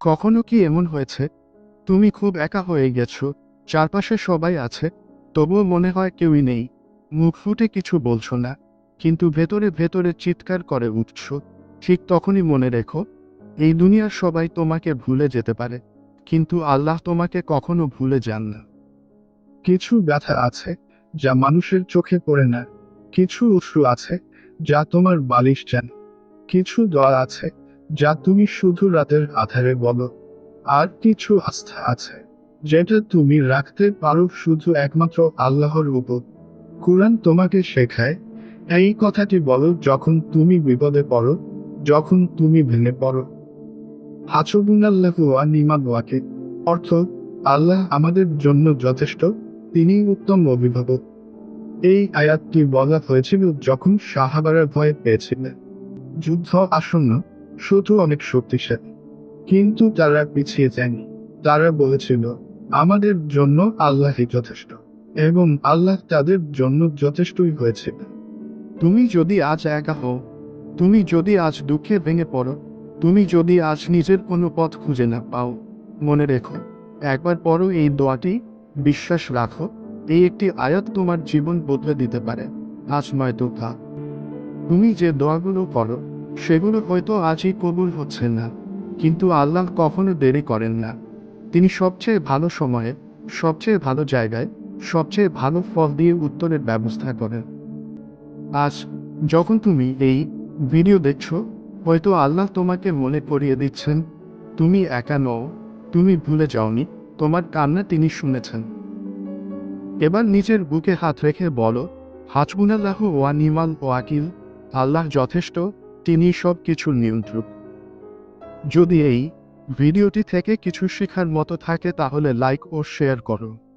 কখনো কি এমন হয়েছে? তুমি খুব একা হয়ে গেছো, চারপাশে সবাই আছে, তবুও মনে হয় কেউই নেই। মুখ ফুটে কিছু বলছো না, কিন্তু ভেতরে ভেতরে চিৎকার করে উঠছ। ঠিক তখনই মনে রেখো, এই দুনিয়ার সবাই তোমাকে ভুলে যেতে পারে, কিন্তু আল্লাহ তোমাকে কখনো ভুলে যান না। কিছু ব্যথা আছে, যা মানুষের চোখে পড়ে না। কিছু অশ্রু আছে, যা তোমার বালিশ চান কিছু দল আছে যা তুমি শুধু রাতের আধারে বলো। আর কিছু আস্থা আছে, যেটা তুমি রাখতে পারো শুধু একমাত্র আল্লাহর উপর। কুরআন তোমাকে শেখায়, এই কথাটি বলো যখন তুমি বিপদে পড়ো, যখন তুমি ভেঙে পড়ো। অর্থ, আল্লাহ আমাদের জন্য যথেষ্ট, তিনি উত্তম অভিভাবক। এই আয়াতটি বলা হয়েছিল যখন সাহাবারা ভয় পেয়েছিলেন। যুদ্ধ আসন্ন শত্রু অনেক শক্তিশালী। কিন্তু তারা পিছিয়ে যায়নি, তারা বলেছিল, আমাদের জন্য আল্লাহই যথেষ্ট এবং আল্লাহ তাদের জন্য যথেষ্টই হয়েছিল তুমি যদি আজ একা হও, তুমি যদি আজ দুঃখে ভেঙে পড়ো, তুমি যদি আজ নিজের কোনো পথ খুঁজে না পাও, মনে রেখো, একবার পরও এই দোয়াটি বিশ্বাস রাখো, এই একটি আয়াত তোমার জীবন বদলে দিতে পারে। আজ নয়তো তা তুমি যে দোয়াগুলো করো সেগুলো হয়তো আজই কবুল হচ্ছে না। কিন্তু আল্লাহ কখনো দেরি করেন না। তিনি সবচেয়ে ভালো সময়ে, সবচেয়ে ভালো জায়গায়, সবচেয়ে ভালো ফল দিয়ে উত্তরের ব্যবস্থা করেন। আজ, যখন তুমি এই ভিডিও দেখছ, হয়তো আল্লাহ তোমাকে মনে করিয়ে দিচ্ছেন, তুমি একা নও, তুমি ভুলে যাওনি, তোমার কান্না তিনি শুনেছেন। এবার নিজের বুকে হাত রেখে বলো হাজবুনাল্লাহ ওয়া নিমাল ওয়াকিল, আল্লাহ যথেষ্ট তিনি সব কিছুর নিয়ন্ত্রক। যদি এই ভিডিওটি থেকে কিছু শেখার মতো থাকে তাহলে লাইক ও শেয়ার করো।